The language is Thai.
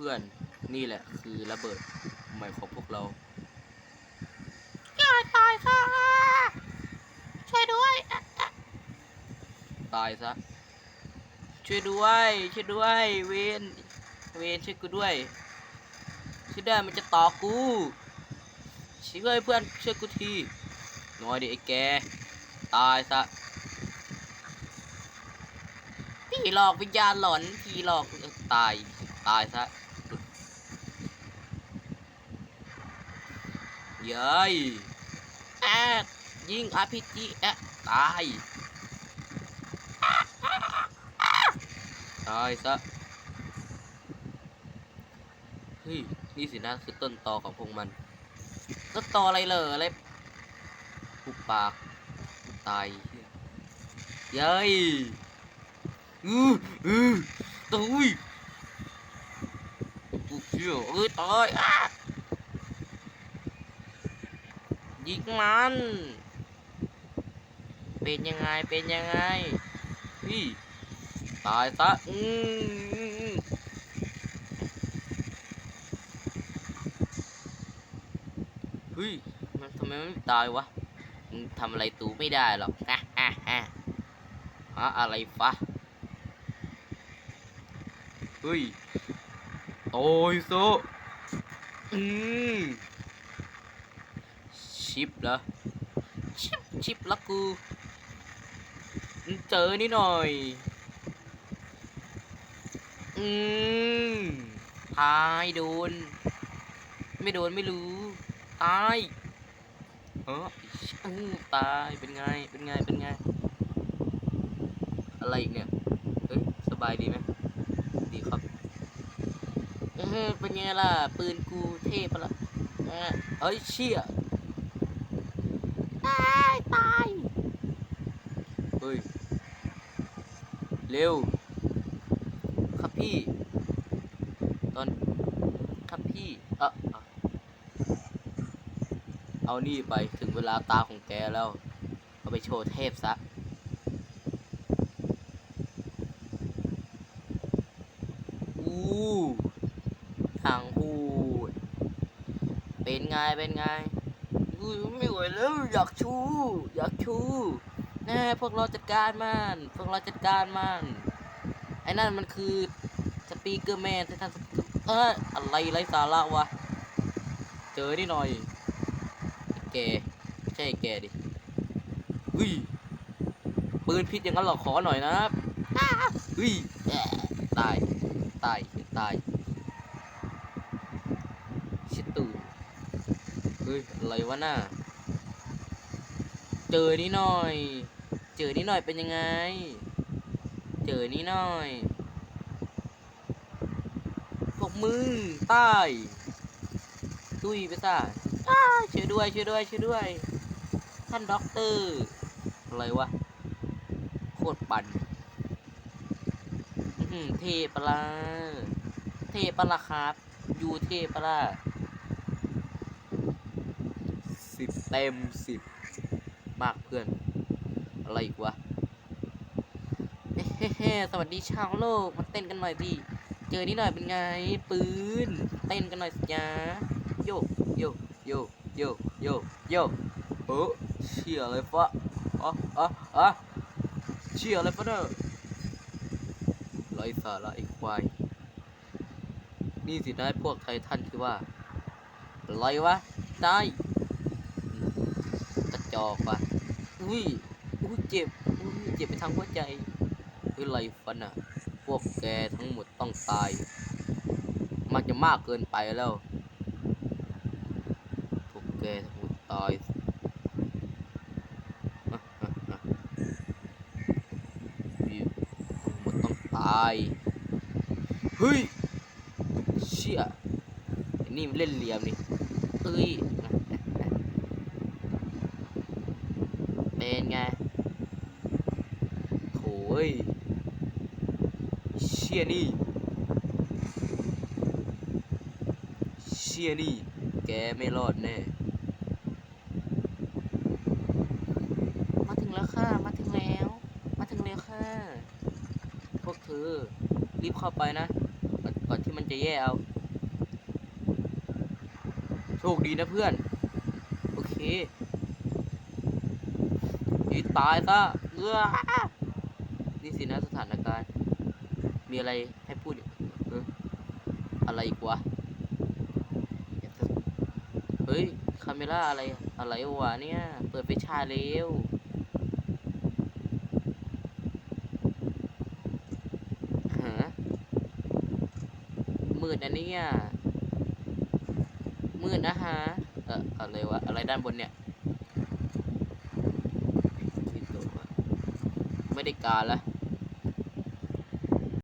พื่อนนี่แหละคือระเบิดใหม่ของพวกเราอย่าตายค่ะช่วยด้วยอะตายซะ ช่วยด้วย ช่วยด้วย เวนเวนช่วยกูด้วยช่วยด้วยมันจะต่อกูช่วยเพื่อนช่วยกูทีน้อยดิไอ้แก ตายซะผีหลอกวิญญาณหลอนผีหลอกเออตาย ตายซะ เย้ยแอะยิง RPG แอะตายตายซะเฮ้ยนี่สินะคือต้นตอของพวกมันต้นตออะไรเหรออะไรปุบปากตายเยเย้ยอืออือตุยปุบเชี่ยวเอ้ยตายอะ ยิงมัน เป็นยังไง เป็นยังไงพี่ตายซะ อืมเฮ้ย มันทำไมไม่ตายวะมึงทำอะไรตูไม่ได้หรอกฮะฮะฮะอะไรฟะเฮ้ยโอ้ยโซอืม ชิปเหรอ ชิปชิปละกูเจอนี่หน่อย อืมตายโดน ไม่โดนไม่รู้ ตายเอออืมตายเป็นไง เป็นไง เป็นไง อะไรอีกเนี่ย เฮ้ย สบายดีไหมดีครับเออเป็นไงล่ะ ปืนกูเทพละเออเฮ้ยเชี่ย ตายตาย เฮ้ยเร็ว ครับพี่ ตอน ครับพี่ เออเอานี่ไปถึงเวลาตาของแกแล้ว เอาไปโชว์เทพซะอู้ทางพูด เป็นไง เป็นไงอุ้ยไม่ไหวแล้ว อยากชู อยากชู แน่พวกเราจัดการมันพวกเราจัดการมันไอ้นั่นมันคือสปีกเกอร์แมนไททันสปีกเกอร์เอออะไรไรสาระวะ เจอนี่หน่อยแกไม่ใช่แกดิอุ้ยปืนพิษอย่างนั้นหรอขอหน่อยนะอุ้ยตายตายตายชิดตูเฮ้ยอะไรวะน่า เจอนี่หน่อย เจอนี่หน่อยเป็นยังไง เจอนี่หน่อย พวกมึงใต้ตุยไปซะอ้าช่วยด้วยช่วยด้วยช่วยด้วย ท่านด็อกเตอร์อะไรวะ โคตรปั่นเทปะลาเทปละครับยูเทปละสิบเต็มสิบ มากเพื่อน อะไรอีกวะเฮ้สวัสดีชาวโลก มาเต้นกันหน่อยดิเจอนี่หน่อยเป็นไง ปืน เต้นกันหน่อยสิจ้าโยโยโยโยโยโยเออเชี่ยอะไรฟะอ๋ออ๋ออ๋อเชี่ยอะไรฟะเนอะไรสาระไอ้ควาย นี่สินะพวกไททันที่ว่า อะไรวะ ได้ กระจอกว่ะอุ้ยอุ้ยเจ็บอุ้ยเจ็บไปทางหัวใจเฮ้ยไรฟันอะ พวกแกทั้งหมดต้องตาย มันจะมากเกินไปแล้ว พวกแกทั้งหมดตายอะอะอะวิวทั้งหมดต้องตาย เฮ้ย เชี่ยนี่มันเล่นเหลี่ยมนี่เอ้ยอะอะอะเป็นไง โถ่เอ้ย เชี่ยนี่ เชี่ยนี่ แกไม่รอดแน่ มาถึงแล้วค่ะ มาถึงแล้ว มาถึงแล้วค่ะ พวกเธอ รีบเข้าไปนะ ก่อนก่อนที่มันจะแย่เอา โชคดีนะเพื่อน โอเคอีตายซะเออ นี่สินะสถานการณ์ มีอะไรให้พูดอีกอะไรอีกวะอยาเฮ้ยคาเมล่าอะไรอะไรวะเนี่ย เปิดไฟฉายเร็วฮะมืดนะเนี่ย มืดนะฮะ เอออะไรวะ อะไรด้านบนเนี่ยไม่ได้การละ